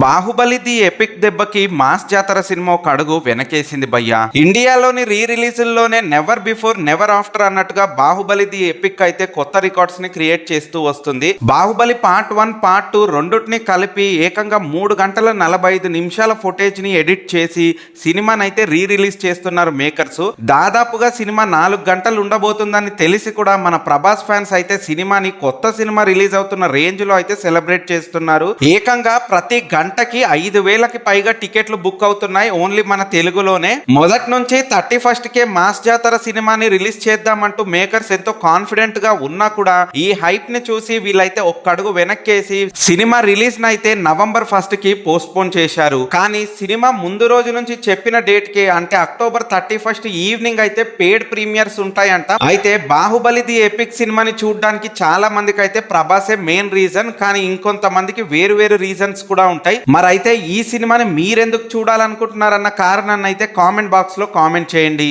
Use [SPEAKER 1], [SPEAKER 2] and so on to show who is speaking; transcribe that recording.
[SPEAKER 1] Baahubali the epic దెబ్బకి mass Jathara సినిమా ఒక అడుగు వెనకేసింది భయ్యా. ఇండియాలోని రీ రిలీజుల్లోనే నెవర్ బిఫోర్ నెవర్ ఆఫ్టర్ అన్నట్టుగా బాహుబలి ది ఎపిక్ అయితే కొత్త రికార్డ్స్ని క్రియేట్ చేస్తూ వస్తుంది. Baahubali part one part two రెండుటిని కలిపి ఏకంగా మూడు గంటల నలభై ఐదు నిమిషాల ఫుటేజ్ని ఎడిట్ చేసి సినిమాని అయితే రీ రిలీజ్ చేస్తున్నారు మేకర్స్ దాదాపుగా సినిమా నాలుగు గంటలు ఉండబోతుందని తెలిసి కూడా మన ప్రభాస్ ఫ్యాన్స్ అయితే సినిమాని కొత్త సినిమా రిలీజ్ అవుతున్న రేంజ్లో అయితే సెలబ్రేట్ చేస్తున్నారు. ఏకంగా ప్రతి గంటకి ఐదు వేలకి పైగా టికెట్లు బుక్ అవుతున్నాయి ఓన్లీ మన తెలుగులోనే. మొదటి నుంచి థర్టీ ఫస్ట్ కే మాస్ జాతర సినిమాని రిలీజ్ చేద్దామంటూ మేకర్స్ ఎంతో కాన్ఫిడెంట్గా ఉన్నా కూడా ఈ హైప్ని చూసి వీళ్ళైతే ఒక్క అడుగు వెనక్కేసి సినిమా రిలీజ్ నైతే నవంబర్ ఫస్ట్కి పోస్ట్ పోన్ చేశారు. కానీ సినిమా ముందు రోజు నుంచి చెప్పిన డేట్కి అంటే అక్టోబర్ థర్టీ ఫస్ట్ ఈవినింగ్ అయితే పేడ్ ప్రీమియర్స్ ఉంటాయంట. అయితే బాహుబలి ది ఎపిక్ సినిమాని చూడడానికి చాలా మందికి అయితే ప్రభాసే మెయిన్ రీజన్. కానీ ఇంకొంతమందికి వేరు వేరు రీజన్స్ కూడా ఉంటాయి. మరి అయితే ఈ సినిమాని మీరెందుకు చూడాలనుకుంటున్నారన్న కారణాన్ని అయితే కామెంట్ బాక్స్లో కామెంట్ చేయండి.